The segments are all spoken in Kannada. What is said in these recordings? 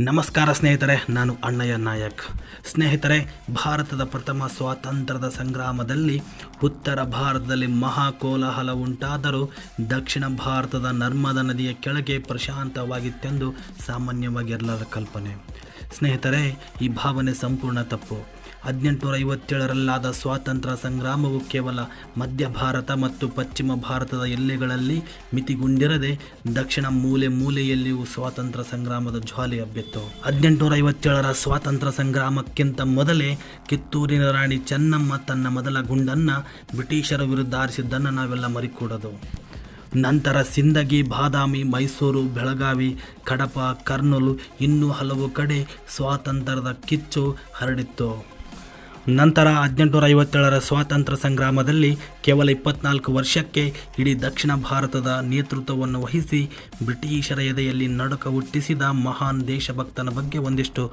ನಮಸ್ಕಾರ ಸ್ನೇಹಿತರೆ, ನಾನು ಅಣ್ಣಯ್ಯ ನಾಯಕ್. ಸ್ನೇಹಿತರೆ, ಭಾರತದ ಪ್ರಥಮ ಸ್ವಾತಂತ್ರ್ಯದ ಸಂಗ್ರಾಮದಲ್ಲಿ ಉತ್ತರ ಭಾರತದಲ್ಲಿ ಮಹಾ ಕೋಲಾಹಲ ಉಂಟಾದರೂ ದಕ್ಷಿಣ ಭಾರತದ ನರ್ಮದಾ ನದಿಯ ಕೆಳಗೆ ಪ್ರಶಾಂತವಾಗಿತ್ತೆಂದು ಸಾಮಾನ್ಯವಾಗಿ ಎಲ್ಲರ ಕಲ್ಪನೆ. ಸ್ನೇಹಿತರೆ, ಈ ಭಾವನೆ ಸಂಪೂರ್ಣ ತಪ್ಪು. ಹದಿನೆಂಟುನೂರ ಐವತ್ತೇಳರಲ್ಲಾದ ಸ್ವಾತಂತ್ರ್ಯ ಸಂಗ್ರಾಮವು ಕೇವಲ ಮಧ್ಯ ಭಾರತ ಮತ್ತು ಪಶ್ಚಿಮ ಭಾರತದ ಎಲ್ಲೆಗಳಲ್ಲಿ ಮಿತಿಗೊಂಡಿರದೆ ದಕ್ಷಿಣ ಮೂಲೆ ಮೂಲೆಯಲ್ಲಿಯೂ ಸ್ವಾತಂತ್ರ್ಯ ಸಂಗ್ರಾಮದ ಜ್ವಾಲೆ ಹಬ್ಬಿತ್ತು. ಹದಿನೆಂಟುನೂರ ಐವತ್ತೇಳರ ಸ್ವಾತಂತ್ರ್ಯ ಸಂಗ್ರಾಮಕ್ಕಿಂತ ಮೊದಲೇ ಕಿತ್ತೂರಿನ ರಾಣಿ ಚೆನ್ನಮ್ಮ ತನ್ನ ಮೊದಲ ಗುಂಡನ್ನು ಬ್ರಿಟಿಷರ ವಿರುದ್ಧ ಆರಿಸಿದ್ದನ್ನು ನಾವೆಲ್ಲ ಮರಿಕೂಡದು. ನಂತರ ಸಿಂದಗಿ, ಬಾದಾಮಿ, ಮೈಸೂರು, ಬೆಳಗಾವಿ, ಕಡಪ, ಕರ್ನೂಲು ಇನ್ನೂ ಹಲವು ಕಡೆ ಸ್ವಾತಂತ್ರ್ಯದ ಕಿಚ್ಚು ಹರಡಿತ್ತು. ನಂತರ ಹದಿನೆಂಟುನೂರ ಐವತ್ತೇಳರ ಸ್ವಾತಂತ್ರ್ಯ ಸಂಗ್ರಾಮದಲ್ಲಿ ಕೇವಲ ಇಪ್ಪತ್ನಾಲ್ಕು ವರ್ಷಕ್ಕೆ ಇಡೀ ದಕ್ಷಿಣ ಭಾರತದ ನೇತೃತ್ವವನ್ನು ವಹಿಸಿ ಬ್ರಿಟಿಷರ ಎದೆಯಲ್ಲಿ ನಡುಕ ಹುಟ್ಟಿಸಿದ ಮಹಾನ್ ದೇಶಭಕ್ತನ ಬಗ್ಗೆ ಒಂದಿಷ್ಟು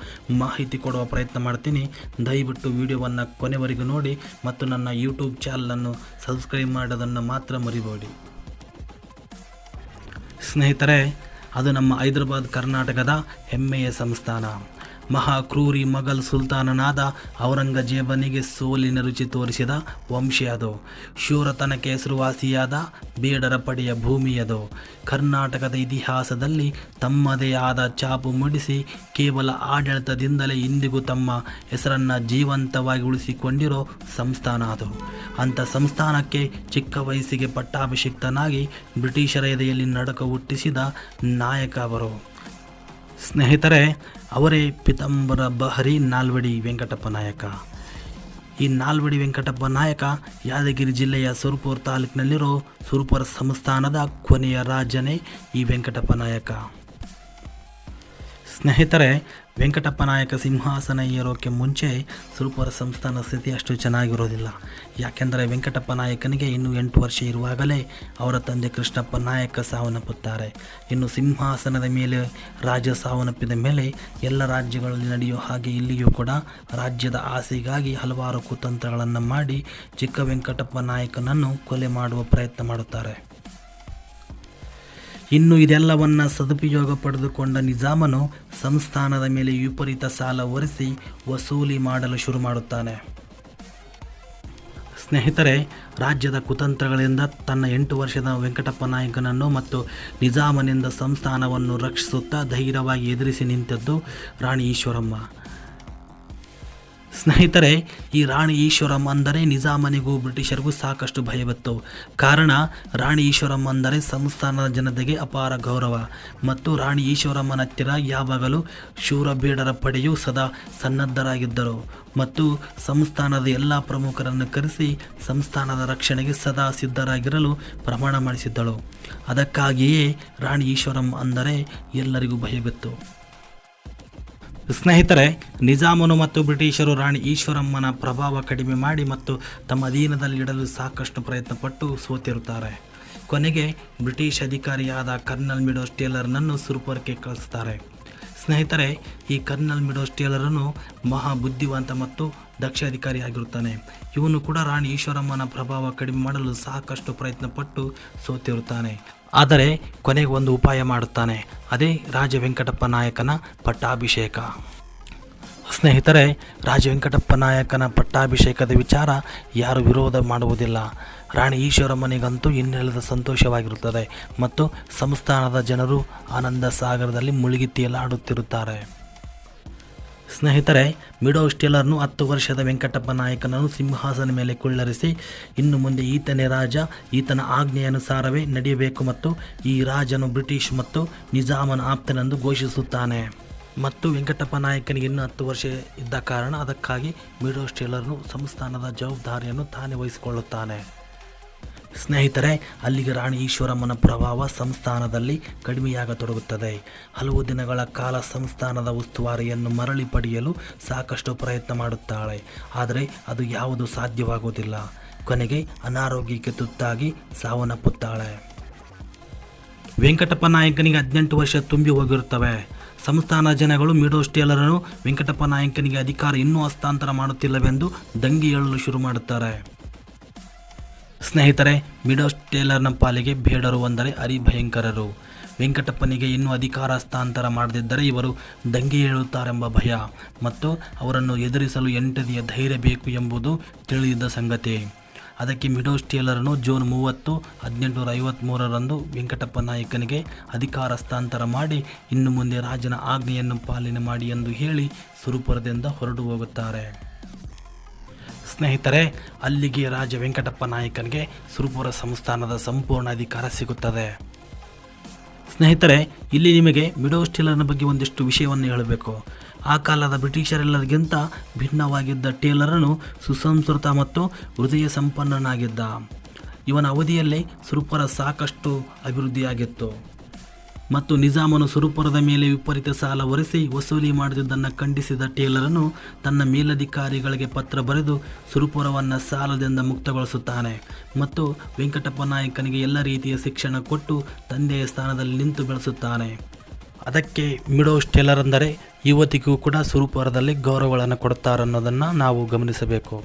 ಮಾಹಿತಿ ಕೊಡುವ ಪ್ರಯತ್ನ ಮಾಡ್ತೀನಿ. ದಯವಿಟ್ಟು ವಿಡಿಯೋವನ್ನು ಕೊನೆವರೆಗೂ ನೋಡಿ ಮತ್ತು ನನ್ನ ಯೂಟ್ಯೂಬ್ ಚಾನಲನ್ನು ಸಬ್ಸ್ಕ್ರೈಬ್ ಮಾಡೋದನ್ನು ಮಾತ್ರ ಮರಿಬೇಡಿ. ಸ್ನೇಹಿತರೆ, ಅದು ನಮ್ಮ ಹೈದರಾಬಾದ್ ಕರ್ನಾಟಕದ ಹೆಮ್ಮೆಯ ಸಂಸ್ಥಾನ. ಮಹಾಕ್ರೂರಿ ಮೊಘಲ್ ಸುಲ್ತಾನನಾದ ಔರಂಗಜೇಬನಿಗೆ ಸೋಲಿನ ರುಚಿ ತೋರಿಸಿದ ವಂಶ ಅದು ಶೂರತನಕ್ಕೆ ಹೆಸರುವಾಸಿಯಾದ ಬೇಡರ ಪಡೆಯ ಭೂಮಿಯದು. ಕರ್ನಾಟಕದ ಇತಿಹಾಸದಲ್ಲಿ ತಮ್ಮದೇ ಆದ ಚಾಪು ಮೂಡಿಸಿ ಕೇವಲ ಆಡಳಿತದಿಂದಲೇ ಇಂದಿಗೂ ತಮ್ಮ ಹೆಸರನ್ನು ಜೀವಂತವಾಗಿ ಉಳಿಸಿಕೊಂಡಿರೋ ಸಂಸ್ಥಾನ ಅದು ಅಂಥ ಸಂಸ್ಥಾನಕ್ಕೆ ಚಿಕ್ಕ ವಯಸ್ಸಿಗೆ ಪಟ್ಟಾಭಿಷಿಕ್ತನಾಗಿ ಬ್ರಿಟಿಷರ ಎದೆಯಲ್ಲಿ ನಡಕ ಹುಟ್ಟಿಸಿದ ನಾಯಕ ಅವರು. ಸ್ನೇಹಿತರೆ, ಅವರೇ ಪಿತಂಬರ ಬಹರಿ ನಾಲ್ವಡಿ ವೆಂಕಟಪ್ಪ ನಾಯಕ. ಈ ನಾಲ್ವಡಿ ವೆಂಕಟಪ್ಪ ನಾಯಕ ಯಾದಗಿರಿ ಜಿಲ್ಲೆಯ ಸುರಪುರ ತಾಲೂಕಿನಲ್ಲಿರೋ ಸುರಪುರ ಸಂಸ್ಥಾನದ ಕೊನೆಯ ರಾಜನೇ ಈ ವೆಂಕಟಪ್ಪ ನಾಯಕ. ಸ್ನೇಹಿತರೆ, ವೆಂಕಟಪ್ಪ ನಾಯಕ ಸಿಂಹಾಸನ ಏರೋಕ್ಕೆ ಮುಂಚೆ ಸುರಪುರ ಸಂಸ್ಥಾನ ಸ್ಥಿತಿ ಅಷ್ಟು ಚೆನ್ನಾಗಿರೋದಿಲ್ಲ. ಯಾಕೆಂದರೆ ವೆಂಕಟಪ್ಪ ನಾಯಕನಿಗೆ ಇನ್ನೂ ಎಂಟು ವರ್ಷ ಇರುವಾಗಲೇ ಅವರ ತಂದೆ ಕೃಷ್ಣಪ್ಪ ನಾಯಕ ಸಾವನ್ನಪ್ಪುತ್ತಾರೆ. ಇನ್ನು ಸಿಂಹಾಸನದ ಮೇಲೆ, ರಾಜ ಸಾವನ್ನಪ್ಪಿದ ಮೇಲೆ ಎಲ್ಲ ರಾಜ್ಯಗಳಲ್ಲಿ ನಡೆಯೋ ಹಾಗೆ ಇಲ್ಲಿಯೂ ಕೂಡ ರಾಜ್ಯದ ಆಸೆಗಾಗಿ ಹಲವಾರು ಕುತಂತ್ರಗಳನ್ನು ಮಾಡಿ ಚಿಕ್ಕ ವೆಂಕಟಪ್ಪ ನಾಯಕನನ್ನು ಕೊಲೆ ಮಾಡುವ ಪ್ರಯತ್ನ ಮಾಡುತ್ತಾರೆ. ಇನ್ನು ಇದೆಲ್ಲವನ್ನ ಸದುಪಯೋಗ ಪಡೆದುಕೊಂಡ ನಿಜಾಮನು ಸಂಸ್ಥಾನದ ಮೇಲೆ ವಿಪರೀತ ಸಾಲ ಒರೆಸಿ ವಸೂಲಿ ಮಾಡಲು ಶುರು ಮಾಡುತ್ತಾನೆ. ಸ್ನೇಹಿತರೆ, ರಾಜ್ಯದ ಕುತಂತ್ರಗಳಿಂದ ತನ್ನ ಎಂಟು ವರ್ಷದ ವೆಂಕಟಪ್ಪ ನಾಯಕನನ್ನು ಮತ್ತು ನಿಜಾಮನಿಂದ ಸಂಸ್ಥಾನವನ್ನು ರಕ್ಷಿಸುತ್ತಾ ಧೈರ್ಯವಾಗಿ ಎದುರಿಸಿ ನಿಂತದ್ದು ರಾಣಿ ಈಶ್ವರಮ್ಮ. ಸ್ನೇಹಿತರೆ, ಈ ರಾಣಿ ಈಶ್ವರಮ್ಮ ಅಂದರೆ ನಿಜಾಮನಿಗೂ ಬ್ರಿಟಿಷರಿಗೂ ಸಾಕಷ್ಟು ಭಯವಿತ್ತು ಕಾರಣ, ರಾಣಿ ಈಶ್ವರಮ್ಮ ಅಂದರೆ ಸಂಸ್ಥಾನದ ಜನತೆಗೆ ಅಪಾರ ಗೌರವ. ಮತ್ತು ರಾಣಿ ಈಶ್ವರಮ್ಮನ ಹತ್ತಿರ ಯಾವಾಗಲೂ ಶೂರಬೀಡರ ಪಡೆಯು ಸದಾ ಸನ್ನದ್ಧರಾಗಿದ್ದರು. ಮತ್ತು ಸಂಸ್ಥಾನದ ಎಲ್ಲ ಪ್ರಮುಖರನ್ನು ಕರೆಸಿ ಸಂಸ್ಥಾನದ ರಕ್ಷಣೆಗೆ ಸದಾ ಸಿದ್ಧರಾಗಿರಲು ಪ್ರಮಾಣ ಮಾಡಿಸಿದ್ದಳು. ಅದಕ್ಕಾಗಿಯೇ ರಾಣಿ ಈಶ್ವರಮ್ಮ ಅಂದರೆ ಎಲ್ಲರಿಗೂ ಭಯವಿತ್ತು ಸ್ನೇಹಿತರೆ, ನಿಜಾಮನು ಮತ್ತು ಬ್ರಿಟಿಷರು ರಾಣಿ ಈಶ್ವರಮ್ಮನ ಪ್ರಭಾವ ಕಡಿಮೆ ಮಾಡಿ ಮತ್ತು ತಮ್ಮ ಅಧೀನದಲ್ಲಿಡಲು ಸಾಕಷ್ಟು ಪ್ರಯತ್ನಪಟ್ಟು ಸೋತಿರುತ್ತಾರೆ. ಕೊನೆಗೆ ಬ್ರಿಟಿಷ್ ಅಧಿಕಾರಿಯಾದ ಕರ್ನಲ್ ಮಿಡೋಸ್ ಟೇಲರ್ನನ್ನು ಸುರುಪುರಕ್ಕೆ ಕಳಿಸ್ತಾರೆ. ಸ್ನೇಹಿತರೆ, ಈ ಕರ್ನಲ್ ಮಿಡೋಸ್ ಟೇಲರನು ಮಹಾ ಬುದ್ಧಿವಂತ ಮತ್ತು ದಕ್ಷ ಅಧಿಕಾರಿಯಾಗಿರುತ್ತಾನೆ ಇವನು ಕೂಡ ರಾಣಿ ಈಶ್ವರಮ್ಮನ ಪ್ರಭಾವ ಕಡಿಮೆ ಮಾಡಲು ಸಾಕಷ್ಟು ಪ್ರಯತ್ನ ಪಟ್ಟು ಸೋತಿರುತ್ತಾನೆ. ಆದರೆ ಕೊನೆಗೆ ಒಂದು ಉಪಾಯ ಮಾಡುತ್ತಾನೆ. ಅದೇ ರಾಜ ವೆಂಕಟಪ್ಪ ನಾಯಕನ ಪಟ್ಟಾಭಿಷೇಕ. ಸ್ನೇಹಿತರೆ, ರಾಜ ವೆಂಕಟಪ್ಪ ನಾಯಕನ ಪಟ್ಟಾಭಿಷೇಕದ ವಿಚಾರ ಯಾರು ವಿರೋಧ ಮಾಡುವುದಿಲ್ಲ. ರಾಣಿ ಈಶ್ವರಮ್ಮನಿಗಂತೂ ಇನ್ನೆಲ್ಲದ ಸಂತೋಷವಾಗಿರುತ್ತದೆ ಮತ್ತು ಸಂಸ್ಥಾನದ ಜನರು ಆನಂದ ಸಾಗರದಲ್ಲಿ ಮುಳುಗಿ ತೇಲಾಡುತ್ತಿರುತ್ತಾರೆ ಸ್ನೇಹಿತರೆ, ಮಿಡೋ ಸ್ಟೀಲರ್ನು ಹತ್ತು ವರ್ಷದ ವೆಂಕಟಪ್ಪ ನಾಯಕನನ್ನು ಸಿಂಹಾಸನ ಮೇಲೆ ಕುಳ್ಳರಿಸಿ, ಇನ್ನು ಮುಂದೆ ಈತನೇ ರಾಜ, ಈತನ ಆಜ್ಞೆಯನುಸಾರವೇ ನಡೆಯಬೇಕು ಮತ್ತು ಈ ರಾಜನು ಬ್ರಿಟಿಷ್ ಮತ್ತು ನಿಜಾಮನ ಆಪ್ತನೆಂದು ಘೋಷಿಸುತ್ತಾನೆ. ಮತ್ತು ವೆಂಕಟಪ್ಪ ನಾಯಕನಿಗೆ ಇನ್ನೂ ಹತ್ತು ವರ್ಷ ಇದ್ದ ಕಾರಣ ಅದಕ್ಕಾಗಿ ಮಿಡೋ ಸ್ಟೇಲರ್ನು ಸಂಸ್ಥಾನದ ಜವಾಬ್ದಾರಿಯನ್ನು ತಾನೇ ವಹಿಸಿಕೊಳ್ಳುತ್ತಾನೆ. ಸ್ನೇಹಿತರೆ, ಅಲ್ಲಿಗೆ ರಾಣಿ ಈಶ್ವರಮ್ಮನ ಪ್ರಭಾವ ಸಂಸ್ಥಾನದಲ್ಲಿ ಕಡಿಮೆಯಾಗತೊಡಗುತ್ತದೆ. ಹಲವು ದಿನಗಳ ಕಾಲ ಸಂಸ್ಥಾನದ ಉಸ್ತುವಾರಿಯನ್ನು ಮರಳಿ ಪಡೆಯಲು ಸಾಕಷ್ಟು ಪ್ರಯತ್ನ ಮಾಡುತ್ತಾಳೆ. ಆದರೆ ಅದು ಯಾವುದು ಸಾಧ್ಯವಾಗುವುದಿಲ್ಲ. ಕೊನೆಗೆ ಅನಾರೋಗ್ಯಕ್ಕೆ ತುತ್ತಾಗಿ ಸಾವನ್ನಪ್ಪುತ್ತಾಳೆ. ವೆಂಕಟಪ್ಪ ನಾಯಕನಿಗೆ ಹದಿನೆಂಟು ವರ್ಷ ತುಂಬಿ ಹೋಗಿರುತ್ತವೆ. ಸಂಸ್ಥಾನ ಜನಗಳು ಮಿಡೋಸ್ ಸ್ಟೇಲರನ್ನು ವೆಂಕಟಪ್ಪ ನಾಯಕನಿಗೆ ಅಧಿಕಾರ ಇನ್ನೂ ಹಸ್ತಾಂತರ ಮಾಡುತ್ತಿಲ್ಲವೆಂದು ದಂಗೆ ಹೇಳಲು ಶುರು ಮಾಡುತ್ತಾರೆ. ಸ್ನೇಹಿತರೆ ಮಿಡೋಸ್ ಟೇಲರ್ನ ಪಾಲಿಗೆ ಬೇಡರು ಅಂದರೆ ಅರಿಭಯಂಕರರು. ವೆಂಕಟಪ್ಪನಿಗೆ ಇನ್ನೂ ಅಧಿಕಾರ ಹಸ್ತಾಂತರ ಮಾಡದಿದ್ದರೆ ಇವರು ದಂಗೆ ಹೇಳುತ್ತಾರೆಂಬ ಭಯ. ಮತ್ತು ಅವರನ್ನು ಎದುರಿಸಲು ಎಂಟದಿಯ ಧೈರ್ಯ ಬೇಕು ಎಂಬುದು ತಿಳಿದಿದ್ದ ಸಂಗತಿ. ಅದಕ್ಕೆ ಮಿಡೋಸ್ ಟೇಲರನು ಜೂನ್ ಮೂವತ್ತು ಹದಿನೆಂಟುನೂರ ಐವತ್ತ್ಮೂರರಂದು ವೆಂಕಟಪ್ಪ ನಾಯಕನಿಗೆ ಅಧಿಕಾರ ಹಸ್ತಾಂತರ ಮಾಡಿ, ಇನ್ನು ಮುಂದೆ ರಾಜನ ಆಜ್ಞೆಯನ್ನು ಪಾಲನೆ ಮಾಡಿ ಎಂದು ಹೇಳಿ ಸುರುಪುರದಿಂದ ಹೊರಟು ಹೋಗುತ್ತಾರೆ. ಸ್ನೇಹಿತರೆ, ಅಲ್ಲಿಗೆ ರಾಜ ವೆಂಕಟಪ್ಪ ನಾಯಕನಿಗೆ ಸುರುಪುರ ಸಂಸ್ಥಾನದ ಸಂಪೂರ್ಣ ಅಧಿಕಾರ ಸಿಗುತ್ತದೆ. ಸ್ನೇಹಿತರೆ, ಇಲ್ಲಿ ನಿಮಗೆ ಮಿಡೋ ಸ್ಟೀಲರ್ನ ಬಗ್ಗೆ ಒಂದಿಷ್ಟು ವಿಷಯವನ್ನು ಹೇಳಬೇಕು. ಆ ಕಾಲದ ಬ್ರಿಟಿಷರೆಲ್ಲರಿಗಿಂತ ಭಿನ್ನವಾಗಿದ್ದ ಟೇಲರನು ಸುಸಂಸ್ಕೃತ ಮತ್ತು ಹೃದಯ ಸಂಪನ್ನನಾಗಿದ್ದ. ಇವನ ಅವಧಿಯಲ್ಲಿ ಸುರೂಪರ ಸಾಕಷ್ಟು ಅಭಿವೃದ್ಧಿಯಾಗಿತ್ತು. ಮತ್ತು ನಿಜಾಮನು ಸುರುಪುರದ ಮೇಲೆ ವಿಪರೀತ ಸಾಲ ಒರೆಸಿ ವಸೂಲಿ ಮಾಡುತ್ತಿದ್ದನ್ನು ಖಂಡಿಸಿದ ಟೇಲರನು ತನ್ನ ಮೇಲಧಿಕಾರಿಗಳಿಗೆ ಪತ್ರ ಬರೆದು ಸುರುಪುರವನ್ನು ಸಾಲದಿಂದ ಮುಕ್ತಗೊಳಿಸುತ್ತಾನೆ ಮತ್ತು ವೆಂಕಟಪ್ಪ ನಾಯಕನಿಗೆ ಎಲ್ಲ ರೀತಿಯ ಶಿಕ್ಷಣ ಕೊಟ್ಟು ತಂದೆಯ ಸ್ಥಾನದಲ್ಲಿ ನಿಂತು ಬೆಳೆಸುತ್ತಾನೆ. ಅದಕ್ಕೆ ಮಿಡೋಸ್ ಟೇಲರ್ ಅಂದರೆ ಯುವತಿಗೂ ಕೂಡ ಸುರುಪುರದಲ್ಲಿ ಗೌರವಗಳನ್ನು ಕೊಡುತ್ತಾರೆ ಅನ್ನೋದನ್ನು ನಾವು ಗಮನಿಸಬೇಕು.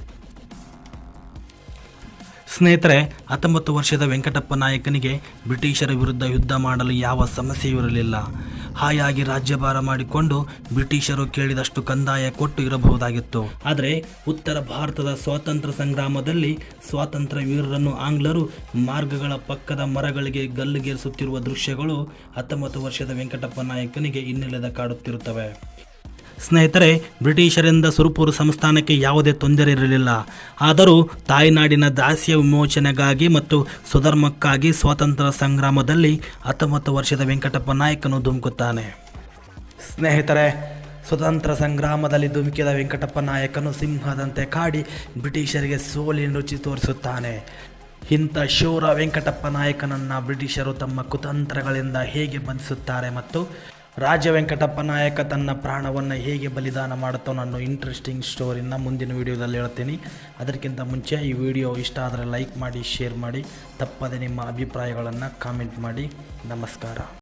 ಸ್ನೇಹಿತರೆ, ಹತ್ತೊಂಬತ್ತು ವರ್ಷದ ವೆಂಕಟಪ್ಪ ನಾಯಕನಿಗೆ ಬ್ರಿಟಿಷರ ವಿರುದ್ಧ ಯುದ್ಧ ಮಾಡಲು ಯಾವ ಸಮಸ್ಯೆಯೂ ಇರಲಿಲ್ಲ. ಹಾಯಾಗಿ ರಾಜ್ಯಭಾರ ಮಾಡಿಕೊಂಡು ಬ್ರಿಟಿಷರು ಕೇಳಿದಷ್ಟು ಕಂದಾಯ ಕೊಟ್ಟು ಇರಬಹುದಾಗಿತ್ತು. ಆದರೆ ಉತ್ತರ ಭಾರತದ ಸ್ವಾತಂತ್ರ್ಯ ಸಂಗ್ರಾಮದಲ್ಲಿ ಸ್ವಾತಂತ್ರ್ಯ ವೀರರನ್ನು ಆಂಗ್ಲರು ಮಾರ್ಗಗಳ ಪಕ್ಕದ ಮರಗಳಿಗೆ ಗಲ್ಲುಗೇರಿಸುತ್ತಿರುವ ದೃಶ್ಯಗಳು ಹತ್ತೊಂಬತ್ತು ವರ್ಷದ ವೆಂಕಟಪ್ಪ ನಾಯಕನಿಗೆ ಇನ್ನಿಲ್ಲದ ಕಾಡುತ್ತಿರುತ್ತವೆ. ಸ್ನೇಹಿತರೆ, ಬ್ರಿಟಿಷರಿಂದ ಸುರುಪುರ ಸಂಸ್ಥಾನಕ್ಕೆ ಯಾವುದೇ ತೊಂದರೆ ಇರಲಿಲ್ಲ. ಆದರೂ ತಾಯ್ನಾಡಿನ ದಾಸ್ಯ ವಿಮೋಚನೆಗಾಗಿ ಮತ್ತು ಸುಧರ್ಮಕ್ಕಾಗಿ ಸ್ವಾತಂತ್ರ್ಯ ಸಂಗ್ರಾಮದಲ್ಲಿ ಹತ್ತೊಂಬತ್ತು ವರ್ಷದ ವೆಂಕಟಪ್ಪ ನಾಯಕನು ಧುಮುಕುತ್ತಾನೆ. ಸ್ನೇಹಿತರೆ, ಸ್ವತಂತ್ರ ಸಂಗ್ರಾಮದಲ್ಲಿ ಧುಮುಕಿದ ವೆಂಕಟಪ್ಪ ನಾಯಕನು ಸಿಂಹದಂತೆ ಕಾಡಿ ಬ್ರಿಟಿಷರಿಗೆ ಸೋಲಿನ ರುಚಿ ತೋರಿಸುತ್ತಾನೆ. ಇಂಥ ಶೂರ ವೆಂಕಟಪ್ಪ ನಾಯಕನನ್ನು ಬ್ರಿಟಿಷರು ತಮ್ಮ ಕುತಂತ್ರಗಳಿಂದ ಹೇಗೆ ಬಂಧಿಸುತ್ತಾರೆ ಮತ್ತು ರಾಜ ವೆಂಕಟಪ್ಪ ನಾಯಕ ತನ್ನ ಪ್ರಾಣವನ್ನು ಹೇಗೆ ಬಲಿದಾನ ಮಾಡುತ್ತೋ ಅನ್ನೋ ಇಂಟ್ರೆಸ್ಟಿಂಗ್ ಸ್ಟೋರಿನ ಮುಂದಿನ ವೀಡಿಯೋದಲ್ಲಿ ಹೇಳ್ತೀನಿ. ಅದಕ್ಕಿಂತ ಮುಂಚೆ ಈ ವಿಡಿಯೋ ಇಷ್ಟ ಆದರೆ ಲೈಕ್ ಮಾಡಿ ಶೇರ್ ಮಾಡಿ, ತಪ್ಪದೆ ನಿಮ್ಮ ಅಭಿಪ್ರಾಯಗಳನ್ನು ಕಾಮೆಂಟ್ ಮಾಡಿ. ನಮಸ್ಕಾರ.